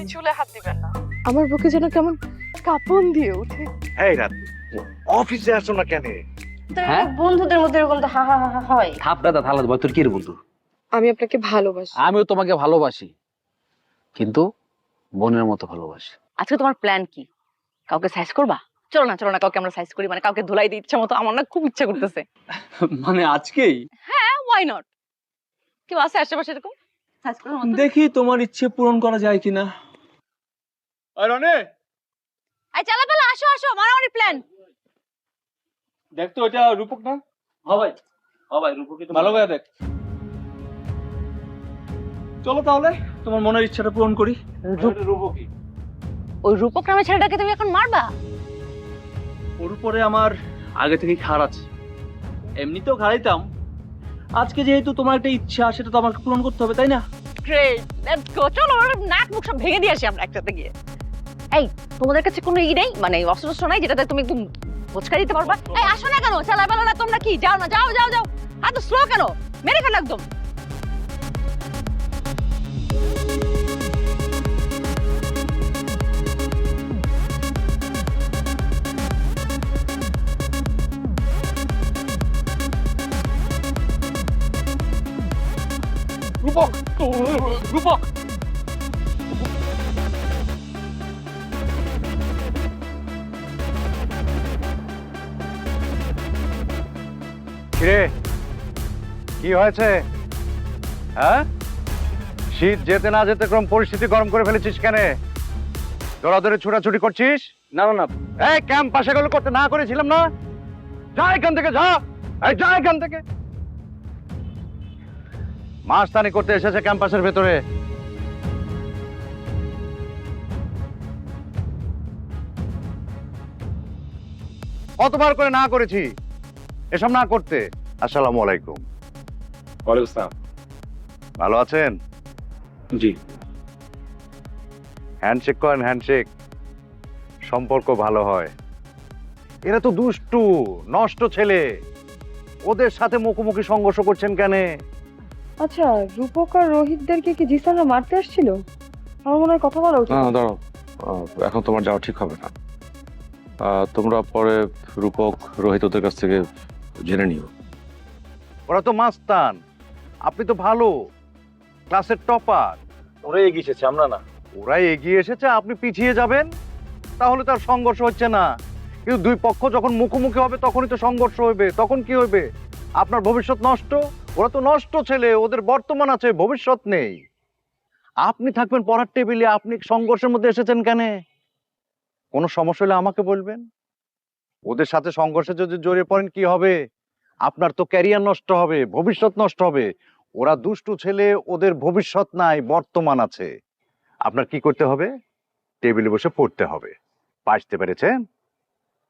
আপনি চুলে হাত দিবেন না। আমার বুকে যেন কেমন কাঁপন দিয়ে ওঠে। এই রাত অফিসে আসো না কেন? হ্যাঁ? বন্ধুদের মধ্যে এরকম তো হা হা হা হয়। থাপড়াটা থালা দেবো। তোর কি রে বন্ধু? আমি আপনাকে ভালোবাসি। আমিও তোমাকে ভালোবাসি কিন্তু বোনের মতো ভালোবাসি। আজকে তোমার প্ল্যান কি? কাউকে সাইজ করবা? চলো না চলো না কাউকে আমরা সাইজ করি মানে কাউকে ধুলাই দিই ইচ্ছা মতো আমার না খুব ইচ্ছা করতেছে। মানে আজকেই? হ্যাঁ ওয়াই নট কেউ আছে আশেপাশে এরকম? সাইজ করার মতো দেখি তোমার ইচ্ছে পূরণ করা যায় কিনা। রনে। আই চালা পালা আসো আসো মারামারি প্ল্যান দেখ তো এটা রূপক না? হ্যাঁ ভাই হ্যাঁ ভাই রূপকি ভালো করে দেখ। চলো তাহলে তোমার মনের ইচ্ছাটা পূরণ করি। রূপকি ওই রূপক নামে ছেলেটাকে তুমি এখন মারবা? ওর উপরে আমার আগে থেকেই খার আছে। এমনিতেও খাড়াইতাম আজকে যেহেতু তোমার একটা ইচ্ছা সেটা তো আমাকে পূরণ করতে হবে তাই না? গ্রেট লেটস গো চলো ওর নাক মুখ সব ভেঙে দিয়ে আসি আমরা একসাথে গিয়ে। এই, তোমাদের কাছে কোনো ই নেই? মানে অস্ত্র নাই যেটাতে তুমি একদম ভোচকা দিতে পারবা? এই, আসো না কেন? চালা বেলা না তোমরা কি? যাও না, যাও যাও যাও। এত স্লো কেন? মেরে ফেলো একদম। রূপক রূপক কিরে? কি হয়েছে? হ্যাঁ? শীত যেতে না যেতে ক্রম পরিস্থিতি গরম করে ফেলেছিস কেন? দৌড়াদৌড়ি ছুটাছুটি করছিস? না না না। এই ক্যাম্প পাশে গেলে করতে না করেছিলাম না? যা এখান থেকে যা! এই যা এখান থেকে! মাস্তানি করতে এসেছে ক্যাম্পাসের ভেতরে। কতবার করে না করেছি? এসব না করতে। আসসালামু আলাইকুম। ওয়ালাইকুম আসসালাম। ভালো আছেন? জি। হ্যান্ডশেক করেন হ্যান্ডশেক। সম্পর্ক ভালো হয়। এরা তো দুষ্টু নষ্ট ছেলে। ওদের সাথে মুখোমুখি সংঘর্ষ করছেন কেন? আচ্ছা রূপক আর রোহিতদেরকে কি জিসানরা মারতে আসছিল? আমার মনে হয় কথা বলা উচিত। না দাঁড়াও। আহ, এখন তোমার যাওয়া ঠিক হবে না। আহ, তোমরা পরে রূপক রোহিত ওদের কাছ থেকে জেনে নিও। ওরা তো মাস্তান। আপনি তো ভালো। ক্লাসের টপার। ওরা এগিয়ে এসেছে আমরা না। ওরা এগিয়ে এসেছে আপনি পিছিয়ে যাবেন? তাহলে তার সংঘর্ষ হচ্ছে না। কিন্তু দুই পক্ষ যখন মুখোমুখি হবে তখনই তো সংঘর্ষ হবে তখন কি হবে আপনার ভবিষ্যৎ নষ্ট? ওরা তো নষ্ট ছেলে ওদের বর্তমান আছে ভবিষ্যৎ নেই। আপনি থাকবেন পড়ার টেবিলে আপনি সংঘর্ষের মধ্যে এসেছেন কেন? কোনো সমস্যা হলে আমাকে বলবেন? ওদের সাথে সংঘর্ষে যদি জড়িয়ে পড়েন কি হবে? আপনার তো ক্যারিয়ার নষ্ট হবে ভবিষ্যৎ নষ্ট হবে। ওরা দুষ্টু ছেলে ওদের ভবিষ্যৎ নাই বর্তমান আছে। আপনার কি করতে হবে? টেবিলে বসে পড়তে হবে। পাইতে পেরেছেন?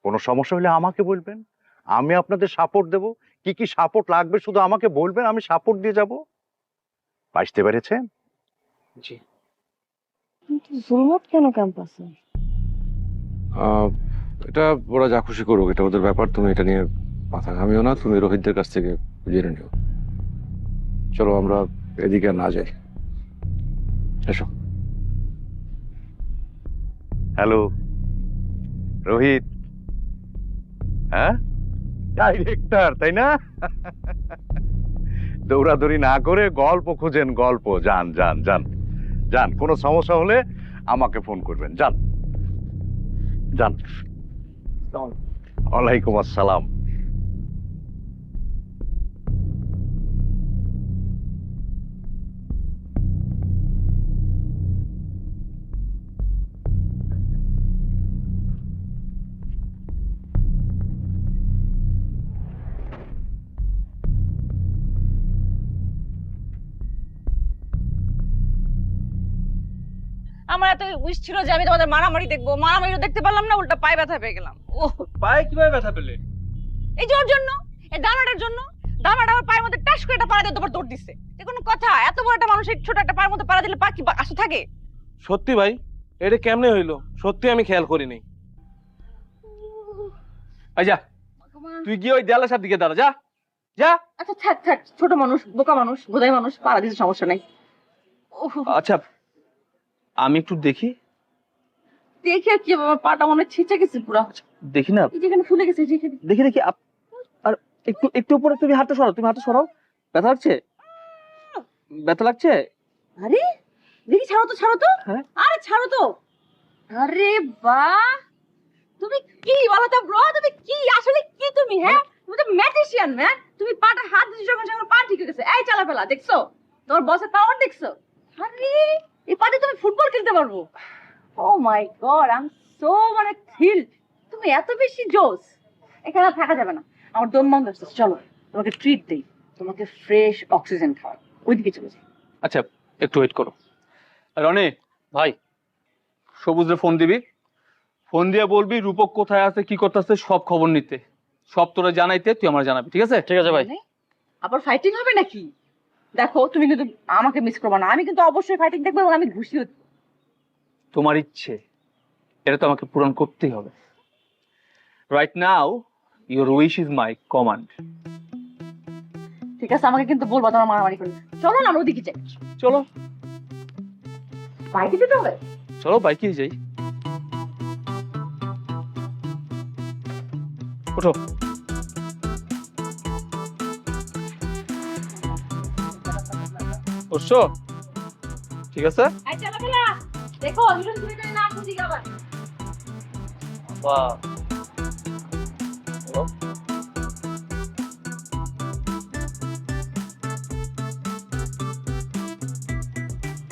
কোনো সমস্যা হলে আমাকে বলবেন। আমি আপনাদের সাপোর্ট দেব। কি কি সাপোর্ট লাগবে শুধু আমাকে বলবেন আমি সাপোর্ট দিয়ে যাব। পাইতে পেরেছেন? জি। কিন্তু জুলমত কেন ক্যাম্পাসে এটা ওরা যা খুশি করুক, এটা ওদের ব্যাপার, তুমি এটা নিয়ে মাথা ঘামিও না, তুমি রোহিতদের কাছ থেকে জেনে নিও। চলো আমরা এদিকে না যাই। এসো। হ্যালো। রোহিত? হ্যাঁ? ডাইরেক্টর, তাই না? দৌড়াদৌড়ি না করে গল্প খুঁজেন, গল্প। যান যান যান। যান, কোনো সমস্যা হলে আমাকে ফোন করবেন। যান। যান। ওয়ালাইকুম আসসালাম। আমার এত উইশ ছিল যে আমি তোমাদের মারামারি দেখব। মারামারিও দেখতে পারলাম না উল্টা পায়ে ব্যথা পেয়ে গেলাম। ও। পায়ে কীভাবে ব্যথা পেলে? এই যে ওর জন্য এই দানাটার জন্য। দানাটা আমার পায়ের মধ্যে টাস করে একটা পাড়া দিয়ে তোমার দৌড় দিচ্ছে এ কোনো কথা এত বড় একটা মানুষ ছোট একটা পায়ের মধ্যে পাড়া দিলে পা কি আসে থাকে? সত্যি ভাই এটা কেমনে হইল? সত্যি আমি খেয়াল করিনি। যা তুই গিয়ে ওই দেয়ালের সাথে দিকে দাঁড়া যা। যা। আচ্ছা থাক থাক ছোট মানুষ বোকা মানুষ বোধাই মানুষ পাড়া দিতে সমস্যা নাই। আচ্ছা আমি একটু দেখি। দেখে আর কি আমার পাটা মনে ছিঁচে গেছে পুরো। দেখি না? যেখানে ফুলে গেছে যেখানে দেখি দেখি আর একটু একটু উপরে তুমি হাতটা সরাও তুমি হাতটা সরাও। ব্যথা লাগছে? ব্যথা লাগছে? আরে দেখি ছাড়ো তো ছাড়ো তো। হ্যাঁ। আরে ছাড়ো তো। আরে বাহ তুমি কি বলো তো ব্রো? তুমি কি আসলে কি তুমি হ্যাঁ? তুমি তো ম্যাজিশিয়ান ম্যান তুমি পাটা হাত দিছো যখন যখন পা ঠিক হয়ে গেছে এই চালা ফেলা দেখছ? তোমার বসের পাওয়ার দেখছ? আরে এই পাতে তুমি ফুটবল খেলতে পারব। ও my God I am so মানে থ্রিলড তুমি এত বেশি জোস এখানে থাকা যাবে না। আমার দম বন্ধ হচ্ছে চলো তোমাকে ট্রিট দেই। তোমাকে ফ্রেশ অক্সিজেন খাওয়াই। ওইদিকে চলে যাই। আচ্ছা একটু ওয়েট করো। রনে ভাই। সবুজরে ফোন দিবি? ফোন দিয়ে বলবি রূপক কোথায় আছে কি করতেছে সব খবর নিতে। সব তোরা জানাইতে তুই আমার জানাবি ঠিক আছে? ঠিক আছে ভাই। মানে? আবার ফাইটিং হবে নাকি? দেখো তুমি কিন্তু আমাকে মিস করবে না। আমি কিন্তু অবশ্যই ফাইটিং দেখব এবং আমি ঘুষিও। তোমার ইচ্ছে এটা তো আমাকে পূরণ করতেই হবে। Right now your wish is my command ঠিক আছে আমাকে কিন্তু বলব তোমার মারামারি করলে। চলো না আমরা ওদিকে যাই। চলো। বাইকে যেতে হবে? চলো বাইকে যাই। ওঠো। ঠিক আছে? দেখো না বাহ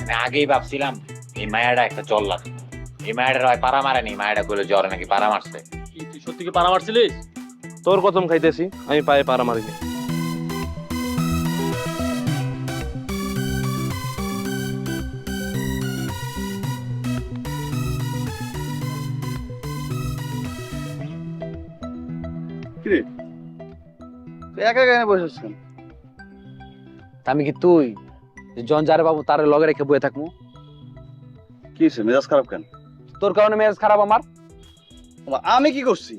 আমি আগেই ভাবছিলাম এই মায়াটা একটা চল লাগে। এই মায়াটা হয় পাড়া মারেনি মায়াটা করলে জ্বরে নাকি পাড়া মারছে। তুই সত্যি কি পারা মারছিলিস? তোর কসম খাইতেছি আমি পায়ে পারা মারিনি। একা একা বসেছেন আমি কি তুই? যে জন যারে বাবু তারে লগে রেখে বয়ে থাকব কি হয়েছে? মেজাজ খারাপ কেন? তোর কারণে মেজাজ খারাপ আমার। আমি কি করছি?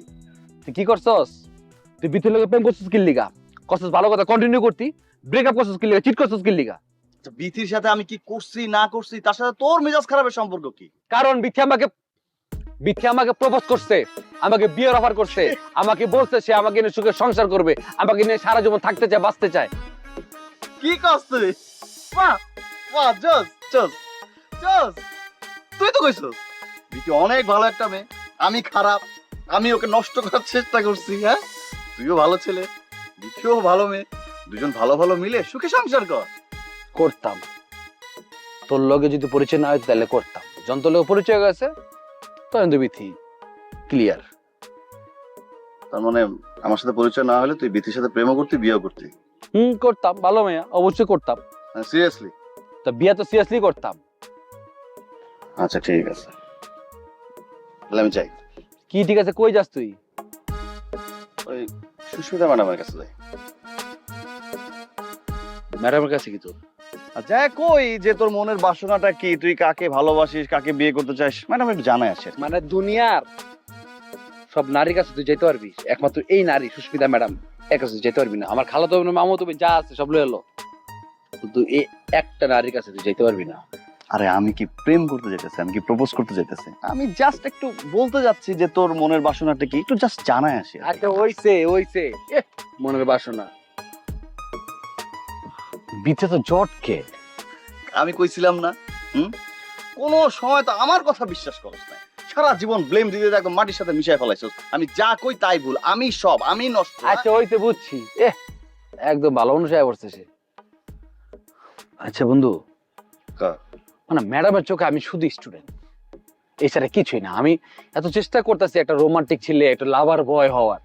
তুই কি করছস? তুই বিতুর লগে প্রেম করছিস কিল লিগা? করছস ভালো কথা কন্টিনিউ করতি। ব্রেকআপ করছস কিল লিগা চিট করছস কিল লিগা? আচ্ছা, বিথির সাথে আমি কি করছি না করছি তার সাথে তোর মেজাজ খারাপের সম্পর্ক কি? কারণ বিথি আমাকে বিথি আমাকে প্রপোজ করছে আমাকে বিয়ের অফার করছে আমাকে বলছে সে আমাকে নিয়ে সুখে সংসার করবে আমাকে নিয়ে সারা জীবন থাকতে চায় বাঁচতে চায়। কি করছ তুই? বাহ বাহ জোস জোস জোস তুই তো কইছস বিথি অনেক ভালো একটা মেয়ে আমি খারাপ আমি ওকে নষ্ট করার চেষ্টা করছি হ্যাঁ? তুইও ভালো ছেলে বিথিও ভালো মেয়ে দুজন ভালো ভালো মিলে সুখে সংসার কর। করতাম। তোর লগে যদি পরিচয় না হয় তাহলে করতাম। যখন তোর লগে পরিচয় হয়ে গেছে। তখন বিথি ক্লিয়ার তার মানে আমার সাথে পরিচয় না হলে তুই বিথির সাথে প্রেমও করতি বিয়েও করতি। হুম করতাম ভালো মেয়া অবশ্যই করতাম। সিরিয়াসলি তা বিয়ে তো সিরিয়াসলি করতাম। আচ্ছা ঠিক আছে। তাহলে আমি চাই কি ঠিক আছে কই যাস তুই? ওই সুস্মিতা ম্যাডামের কাছে যাই। ম্যাডামের কাছে কি তোর? আচ্ছা কই যে তোর মনের বাসনাটা কি? তুই কাকে ভালোবাসিস কাকে বিয়ে করতে চাস? ম্যাডাম একটু জানাই আছে। মানে দুনিয়ার সব নারীর কাছে তুই যেতে পারবি। একমাত্র এই নারী সুস্মিতা ম্যাডাম এর কাছে যেতে পারবি না। আমার খালাতো বোন মামতো বোন যা আছে সব লয়ে এলো। কিন্তু এই একটা নারীর কাছে তুই যেতে পারবি না। আরে আমি কি প্রেম করতে যেতেছি আমি কি প্রপোজ করতে যেতেছি আমি জাস্ট একটু বলতে যাচ্ছি যে তোর মনের বাসনাটা কি? একটু জাস্ট জানাই আসি আচ্ছা ওইছে ওইছে মনের বাসনা। বিতে তো জটকে। আমি কইছিলাম না হুম? কোনো সময় তো আমার কথা বিশ্বাস করস না। সারা জীবন ব্লেম দিতে একদম মাটির সাথে মিশাই ফেলাইছস আমি যা কই তাই ভুল আমি সব আমি নষ্ট। আচ্ছা ওইতে বুঝছি। এহ একদম ভালো অনুসায় পড়ছে সে। আচ্ছা বন্ধু। কা? মানে ম্যাডামের চোখে আমি শুধু স্টুডেন্ট এছাড়া কিছুই না। আমি এত চেষ্টা করতেছি একটা রোমান্টিক ছেলে একটা লাভার বয় হওয়ার।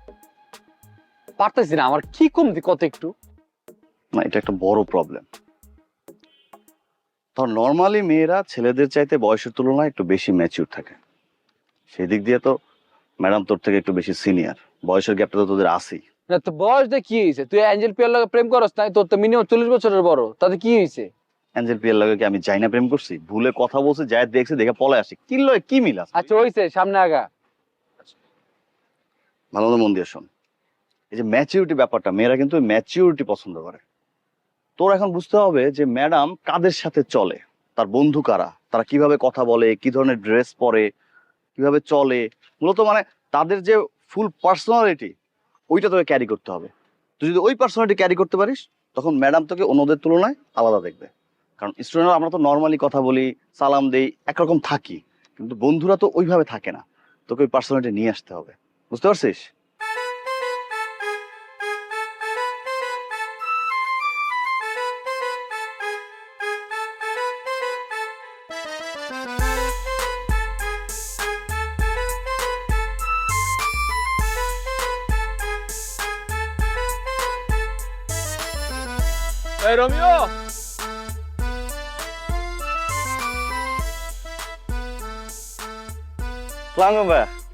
পারতেছি না আমার কি কমতি কত একটু? না এটা একটা বড় প্রবলেম ধর নর্মালি মেয়েরা ছেলেদের চাইতে বয়সের তুলনায় একটু বেশি ম্যাচিউর থাকে। সেই দিক দিয়ে তো ম্যাডাম তোর থেকে একটু বেশি সিনিয়র বয়সের গ্যাপটা তো তোদের আসেই না তো বয়স দিয়ে কি হয়েছে? তুই অ্যাঞ্জেল পিয়ার লগে প্রেম করস নাই তোর তো মিনিমাম চল্লিশ বছরের বড়। তাতে কি হয়েছে? অ্যাঞ্জেল পিয়ার লাগে কি আমি যাই না প্রেম করছি? ভুলে কথা বলছি যাই দেখছি দেখে পলে আসি। কি লয় কি মিল আছে? আচ্ছা হয়েছে সামনে আগা। ভালো মন দিয়ে শোন। এই যে ম্যাচিউরিটি ব্যাপারটা মেয়েরা কিন্তু ম্যাচিউরিটি পছন্দ করে। তোর এখন বুঝতে হবে যে ম্যাডাম কাদের সাথে চলে? তার বন্ধু কারা? তারা কীভাবে কথা বলে? কি ধরনের ড্রেস পরে? কীভাবে চলে? মূলত মানে তাদের যে ফুল পার্সোনালিটি, ওইটা তোকে ক্যারি করতে হবে। তুই যদি ওই পার্সোনালিটি ক্যারি করতে পারিস, তখন ম্যাডাম তোকে অন্যদের তুলনায় আলাদা দেখবে। কারণ স্টুডেন্ট আমরা তো নর্মালি কথা বলি, সালাম দেই, একরকম থাকি। কিন্তু বন্ধুরা তো ওইভাবে থাকে না। তোকে ওই পার্সোনালিটি নিয়ে আসতে হবে। বুঝতে পারছিস? এই রমিও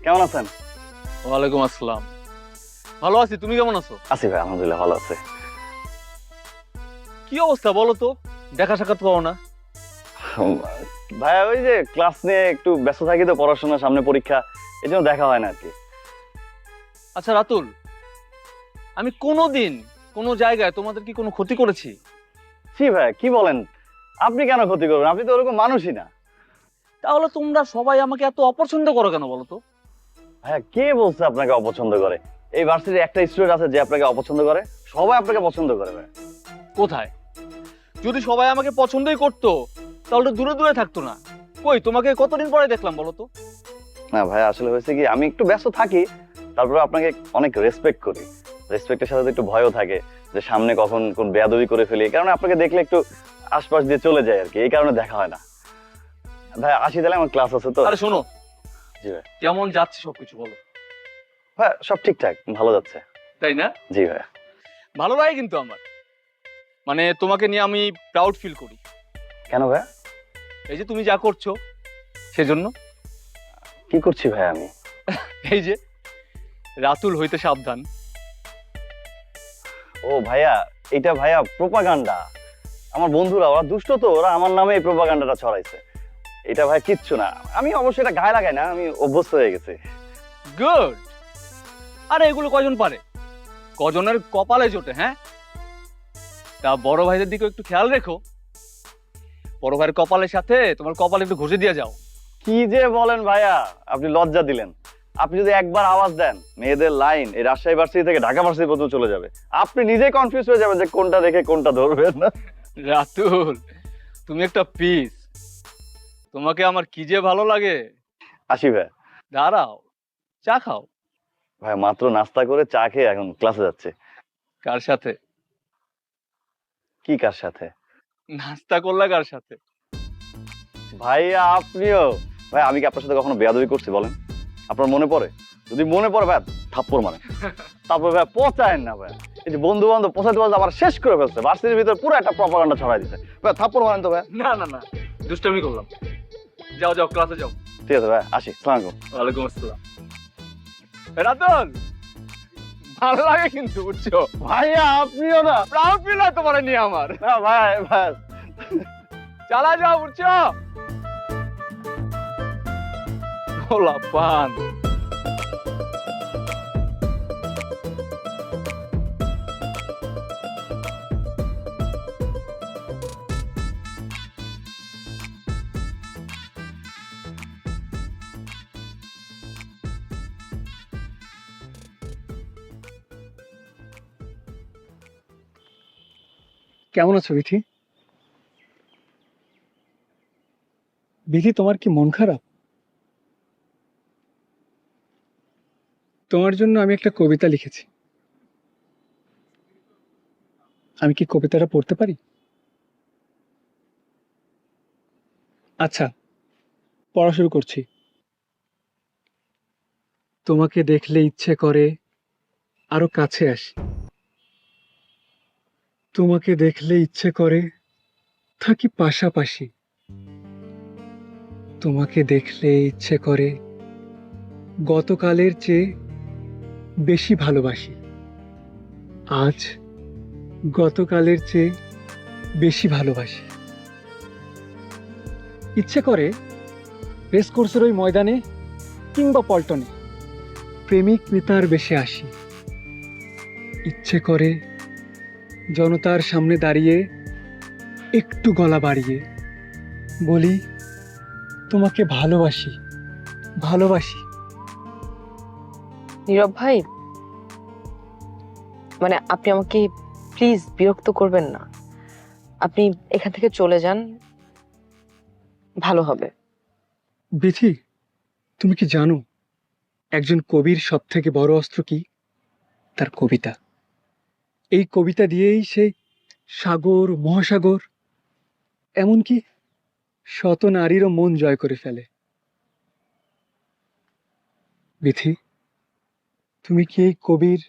কেমন আছেন ওয়ালাইকুম আসসালাম ভালো আছি তুমি কেমন আছো? আছি ভাই আলহামদুলিল্লাহ ভালো আছে। কি অবস্থা বলো তো? দেখা সাক্ষাৎ পাও না। ভাইয়া ওই যে ক্লাস নিয়ে একটু ব্যস্ত থাকি তো পড়াশোনার সামনে পরীক্ষা এই জন্য দেখা হয় না আর কি। আচ্ছা রাতুল আমি কোনোদিন কোনো জায়গায় তোমাদের কি কোনো ক্ষতি করেছি? জি ভাইয়া কি বলেন? আপনি কেন ক্ষতি করবেন? আপনি তো ওরকম মানুষই না। তাহলে তোমরা সবাই আমাকে এত অপছন্দ করো কেন বলো তো? ভাইয়া কে বলছে আপনাকে অপছন্দ করে? এই ভার্সিটির একটা স্টুডেন্ট আছে যে আপনাকে অপছন্দ করে। সবাই আপনাকে পছন্দ করে ভাইয়া। কোথায়? যদি সবাই আমাকে পছন্দই করতো তাহলে তো দূরে দূরে থাকতো না। কই তোমাকে কতদিন পরে দেখলাম বলো তো? না ভাই আসলে হয়েছে কি আমি একটু ব্যস্ত থাকি তারপরে আপনাকে অনেক রেসপেক্ট করি। রেসপেক্টের সাথে একটু ভয়ও থাকে যে সামনে কখন কোন বেয়াদবি করে ফেলি। কারণে আপনাকে দেখলে একটু আশপাশ দিয়ে চলে যায় আর কি এই কারণে দেখা হয় না। ভাই আসি তাহলে আমার ক্লাস আছে তো। আরে শোনো। জি ভাই। কেমন যাচ্ছে সবকিছু বলো। হ্যাঁ সব ঠিকঠাক ভালো যাচ্ছে। তাই না? জি ভাই। ভালো লাগে কিন্তু আমার। মানে তোমাকে নিয়ে আমি প্রাউড ফিল করি। কেন ভাই? এই যে তুমি যা করছ সেজন্য। কি করছি ভাই আমি? এই যে রাতুল হইতে সাবধান। ও ভাইয়া এটা ভাইয়া প্রোপাগান্ডা আমার বন্ধুরা ওরা দুষ্ট তো ওরা আমার নামে এই প্রোপাগান্ডাটা ছড়াইছে। এটা ভাই কিচ্ছু না। আমি অবশ্যই এটা গায়ে লাগাই না আমি অভ্যস্ত হয়ে গেছি। গুড আরে এগুলো কজন পারে? কজনের কপালে জোটে হ্যাঁ? তা বড় ভাইদের দিকে একটু খেয়াল রেখো। বড় ভাইয়ের কপালের সাথে তোমার কপালে একটু ঘষে দিয়ে যাও। কি যে বলেন ভাইয়া আপনি লজ্জা দিলেন। আপনি যদি একবার আওয়াজ দেন মেয়েদের লাইন এই রাজশাহী ভার্সিটি থেকে ঢাকা ভার্সিটি পর্যন্ত চলে যাবে। আপনি নিজে কনফিউজ হয়ে যাবেন যে কোনটা রেখে কোনটা ধরবেন। না রাতুল তুমি একটা পিস। তোমাকে আমার কি যে ভালো লাগে। আসি ভাই। দাঁড়াও চা খাও। ভাই মাত্র নাস্তা করে চা খেয়ে এখন ক্লাসে যাচ্ছে। কার সাথে? কি কার সাথে? নাস্তা করলে কার সাথে? ভাইয়া আপনিও। ভাই আমি কি আপনার সাথে কখনো বেয়াদবি করছি বলেন? আপনার মনে পড়ে? যদি মনে পড়ে ভাই থাপ্পড় মানে তারপর ভাই পচায়েন না ভাই। এই যে বন্ধু বান্ধব পচাইতে পচাইতে আবার শেষ করে ফেলছে। ভার্সিটির ভিতরে পুরো একটা প্রপাগান্ডা ছড়াই দিচ্ছে ভাই থাপ্পড় মারেন তো ভাই। না না না। দুষ্টামি করলাম। যাও যাও ক্লাসে যাও। ঠিক আছে ভাই আসি। সালাম ওয়ালাইকুম আসসালাম। রাতুল ভালো লাগে কিন্তু বুঝছ? ভাইয়া আপনিও না। প্রাউড ফিল হয় তোমার নিয়ে আমার। না ভাই ভাই। চালা যাও বুঝছ? ওলা পান কেমন আছো বিথি? বিথি তোমার কি মন খারাপ? তোমার জন্য আমি একটা কবিতা লিখেছি। আমি কি কবিতাটা পড়তে পারি? আচ্ছা পড়া শুরু করছি। তোমাকে দেখলে ইচ্ছে করে, আরও কাছে আসি। তোমাকে দেখলে ইচ্ছে করে, থাকি পাশাপাশি। তোমাকে দেখলে ইচ্ছে করে, গতকালের চেয়ে বেশি ভালোবাসি। আজ গতকালের চেয়ে বেশি ভালোবাসি। ইচ্ছে করে রেস কোর্সের ওই ময়দানে কিংবা পল্টনে প্রেমিক নেতার বেশে আসি। ইচ্ছে করে জনতার সামনে দাঁড়িয়ে একটু গলা বাড়িয়ে বলি, তোমাকে ভালোবাসি ভালোবাসি। নীরব ভাই মানে আপনি আমাকে প্লিজ বিরক্ত করবেন না। আপনি এখান থেকে চলে যান, ভালো হবে। বিথি, তুমি কি জানো একজন কবির সব থেকে বড় অস্ত্র কি? তার কবিতা। এই কবিতা দিয়েই সে সাগর, মহাসাগর, এমনকি শত নারীরও মন জয় করে ফেলে। বিথি তুমি কি এই কবির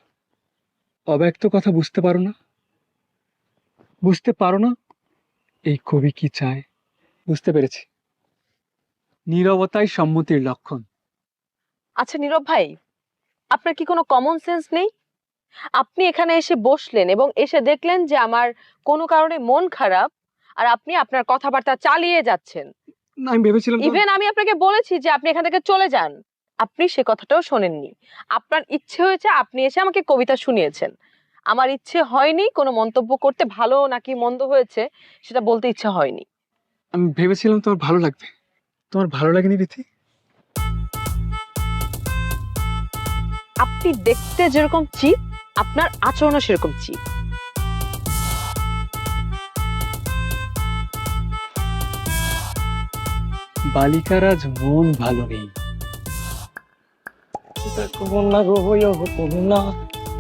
অব্যক্ত কথা বুঝতে পারো না? বুঝতে পারো না? এই কবি কি চায়? বুঝতে পেরেছি। নীরবতাই সম্মতির লক্ষণ। আচ্ছা নীরব ভাই আপনার কি কোনো কমন সেন্স নেই? আপনি এখানে এসে বসলেন এবং এসে দেখলেন যে আমার কোনো কারণে মন খারাপ আর আপনি আপনার কথাবার্তা চালিয়ে যাচ্ছেন। না, আমি ভেবেছিলাম ইভেন আমি আপনাকে বলেছি যে আপনি এখান থেকে চলে যান। আপনি সে কথাটাও শোনেননি। আপনার ইচ্ছে হয়েছে আপনি এসে আমাকে কবিতা শুনিয়েছেন। আমার ইচ্ছে হয়নি কোনো মন্তব্য করতে ভালো নাকি মন্দ হয়েছে সেটা বলতে ইচ্ছে হয়নি। আমি ভেবেছিলাম তোমার ভালো লাগবে। তোমার ভালো লাগেনি বিথি আপনি দেখতে যেরকম চিপ আপনার আচরণও সেরকম চিপ। বালিকার আজ মন ভালো নেই। কন্যা গো কন্যা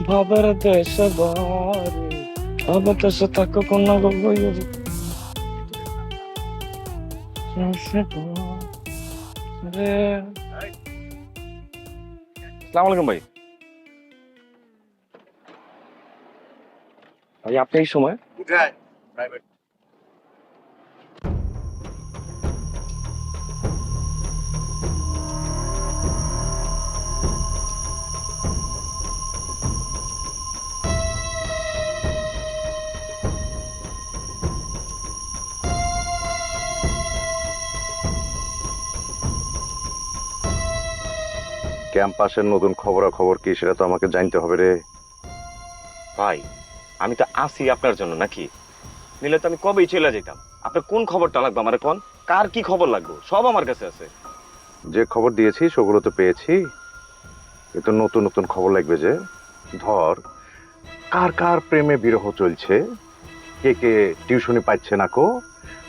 ভাবার দেশ বারে ভাবার দেশ সালাম আলাইকুম ভাই ভাই আপনি এই সময় ক্যাম্পাসের নতুন খবরাখবর কি সেটা তো আমাকে জানতে হবে রে। ভাই আমি তো আসি আপনার জন্য নাকি? নিলে তো আমি কবেই চলে যেতাম। আপনার কোন খবরটা লাগবে আমার কোন কার কি খবর লাগবে? সব আমার কাছে আছে। যে খবর দিয়েছিস ওগুলো তো পেয়েছি। কিন্তু নতুন নতুন খবর লাগবে যে। ধর কার কার প্রেমে বিরহ চলছে? কে কে টিউশনি পাচ্ছে না কো?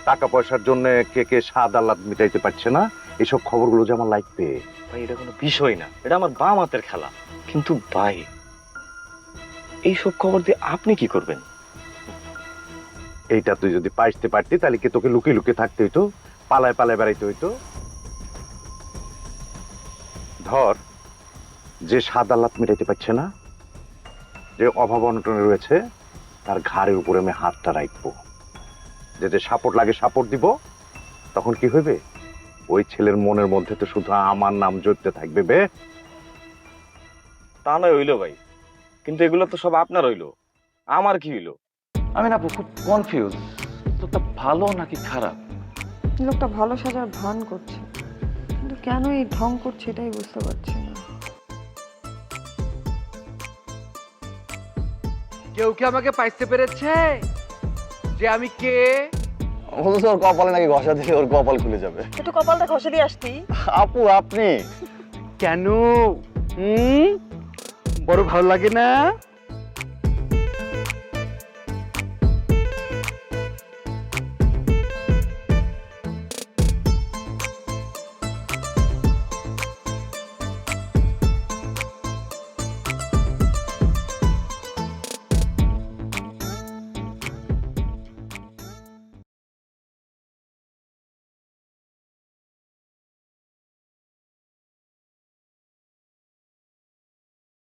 টাকা পয়সার জন্য কে কে স্বাদ আহ্লাদ মিটাইতে পারছে না? এইসব খবরগুলো যে আমার লাগবে। ভাই এটা কোনো বিষয় না। এটা আমার বাম হাতের খেলা। কিন্তু ভাই এইসব খবর দিয়ে আপনি কি করবেন? এইটা তুই যদি পাইতে পারতি তাহলে কি তোকে লুকিয়ে লুকিয়ে থাকতে হইতো? পালায় পালায় বেড়াইতে হইতো? ধর যে স্বাদ আহ্লাদ মিটাইতে পারছে না যে অভাব অনটনে রয়েছে তার ঘাড়ের উপরে আমি হাতটা রাখব। যাতে সাপোর্ট লাগে সাপোর্ট দিব তখন কি হইবে? ওই ছেলের মনের মধ্যে তো শুধু আমার নাম জড়তে থাকবে বে। তা নয় হইল ভাই। কিন্তু এগুলো তো সব আপনার হইল। আমার কি হইল? আমি না খুব কনফিউজ তোরটা ভালো নাকি খারাপ? লোকটা ভালো সাজার ভান করছে। কিন্তু কেন এই ঢং করছে এটাই বুঝতে পারছি না। কেউ কি আমাকে পাইতে পেরেছে? যে আমি কে? অথচ ওর কপালে নাকি ঘষা দিলে ওর কপাল খুলে যাবে। একটু কপালটা ঘষে দিয়ে আসতি। আপু আপনি? কেন? হুম? বড় ভালো লাগে না?